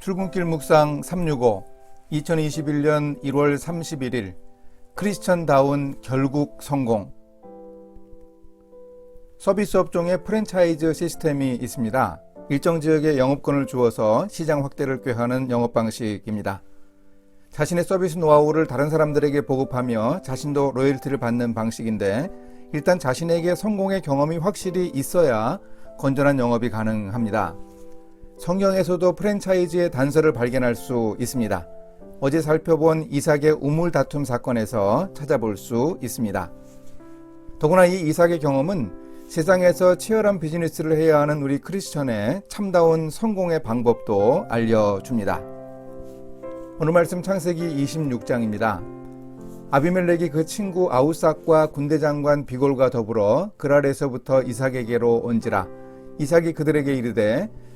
출근길 묵상 365 2021년 1월 31일 크리스천다운 결국 성공 서비스 업종에 프랜차이즈 시스템이 있습니다. 일정 지역에 영업권을 주어서 시장 확대를 꾀하는 영업 방식입니다. 자신의 서비스 노하우를 다른 사람들에게 보급하며 자신도 로열티를 받는 방식인데 일단 자신에게 성공의 경험이 확실히 있어야 건전한 영업이 가능합니다. 성경에서도 프랜차이즈의 단서를 발견할 수 있습니다. 어제 살펴본 이삭의 우물 다툼 사건에서 찾아볼 수 있습니다. 더구나 이 이삭의 경험은 세상에서 치열한 비즈니스를 해야 하는 우리 크리스천의 참다운 성공의 방법도 알려줍니다. 오늘 말씀 창세기 26장입니다. 아비멜렉이 그 친구 아우삭과 군대 장관 비골과 더불어 그랄에서부터 이삭에게로 온지라 이삭이 그들에게 이르되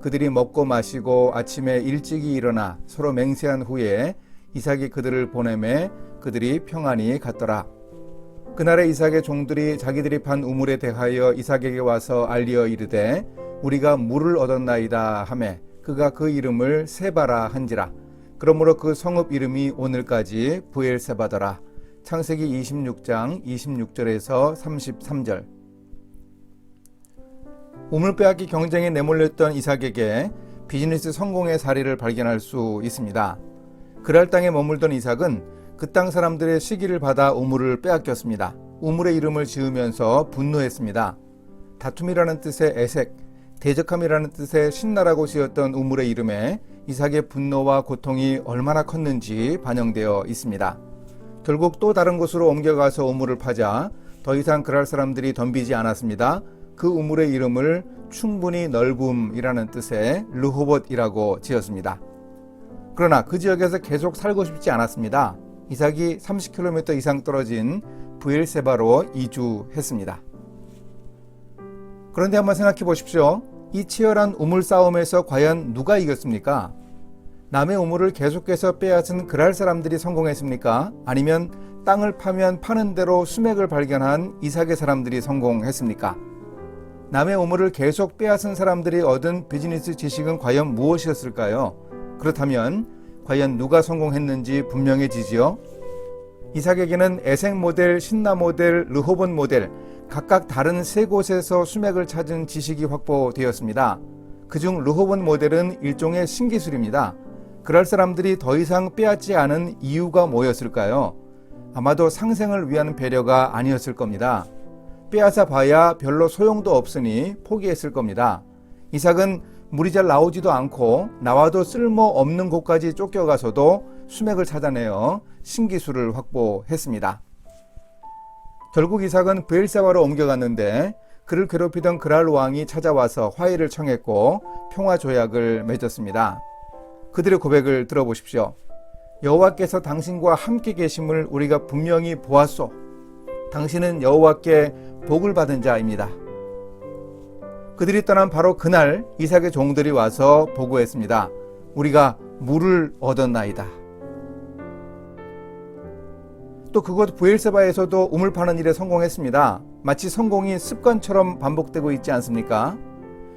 그들이 먹고 마시고 아침에 일찍이 일어나 서로 맹세한 후에 이삭이 그들을 보내매 그들이 평안히 갔더라. 그날에 이삭의 종들이 자기들이 판 우물에 대하여 이삭에게 와서 알리어 이르되 우리가 물을 얻었나이다 하매 그가 그 이름을 세바라 한지라. 그러므로 그 성읍 이름이 오늘까지 부엘세바더라. 창세기 26장 26절에서 33절. 우물 빼앗기 경쟁에 내몰렸던 이삭에게 비즈니스 성공의 사례를 발견할 수 있습니다. 그랄 땅에 머물던 이삭은 그 땅 사람들의 시기를 받아 우물을 빼앗겼습니다. 우물의 이름을 지으면서 분노했습니다. 다툼이라는 뜻의 에색, 대적함이라는 뜻의 신나라고 지었던 우물의 이름에 이삭의 분노와 고통이 얼마나 컸는지 반영되어 있습니다. 결국 또 다른 곳으로 옮겨가서 우물을 파자 더 이상 그랄 사람들이 덤비지 않았습니다. 그 우물의 이름을 충분히 넓음이라는 뜻의 르호봇이라고 지었습니다. 그러나 그 지역에서 계속 살고 싶지 않았습니다. 이삭이 30km 이상 떨어진 부엘세바로 이주했습니다. 그런데 한번 생각해 보십시오. 이 치열한 우물 싸움에서 과연 누가 이겼습니까? 남의 우물을 계속해서 빼앗은 그랄 사람들이 성공했습니까? 아니면 땅을 파면 파는 대로 수맥을 발견한 이삭의 사람들이 성공했습니까? 남의 우물을 계속 빼앗은 사람들이 얻은 비즈니스 지식은 과연 무엇이었을까요? 그렇다면 과연 누가 성공했는지 분명해지지요. 이삭에게는 에색 모델, 신나 모델, 르호본 모델 각각 다른 세 곳에서 수맥을 찾은 지식이 확보되었습니다. 그중 르호본 모델은 일종의 신기술입니다. 그럴 사람들이 더 이상 빼앗지 않은 이유가 뭐였을까요? 아마도 상생을 위한 배려가 아니었을 겁니다. 빼앗아 봐야 별로 소용도 없으니 포기했을 겁니다. 이삭은 물이 잘 나오지도 않고 나와도 쓸모 없는 곳까지 쫓겨가서도 수맥을 찾아내어 신기술을 확보했습니다. 결국 이삭은 브엘사바로 옮겨갔는데 그를 괴롭히던 그랄 왕이 찾아와서 화해를 청했고 평화 조약을 맺었습니다. 그들의 고백을 들어보십시오. 여호와께서 당신과 함께 계심을 우리가 분명히 보았소. 당신은 여호와께 복을 받은 자입니다. 그들이 떠난 바로 그날 이삭의 종들이 와서 보고했습니다. 우리가 물을 얻었나이다. 또 그곳 부엘세바에서도 우물 파는 일에 성공했습니다. 마치 성공이 습관처럼 반복되고 있지 않습니까?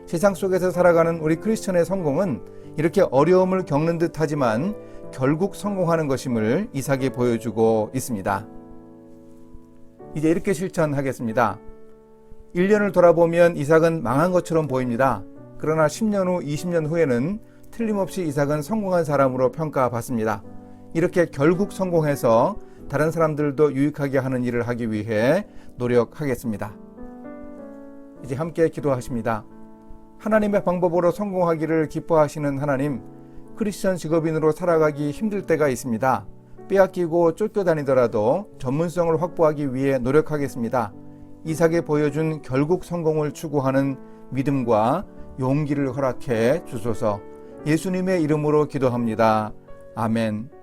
세상 속에서 살아가는 우리 크리스천의 성공은 이렇게 어려움을 겪는 듯 하지만 결국 성공하는 것임을 이삭이 보여주고 있습니다. 이제 이렇게 실천하겠습니다. 1년을 돌아보면 이삭은 망한 것처럼 보입니다. 그러나 10년 후, 20년 후에는 틀림없이 이삭은 성공한 사람으로 평가받습니다. 이렇게 결국 성공해서 다른 사람들도 유익하게 하는 일을 하기 위해 노력하겠습니다. 이제 함께 기도하십니다. 하나님의 방법으로 성공하기를 기뻐하시는 하나님, 크리스천 직업인으로 살아가기 힘들 때가 있습니다. 빼앗기고 쫓겨다니더라도 전문성을 확보하기 위해 노력하겠습니다. 이삭에 보여준 결국 성공을 추구하는 믿음과 용기를 허락해 주소서 예수님의 이름으로 기도합니다. 아멘.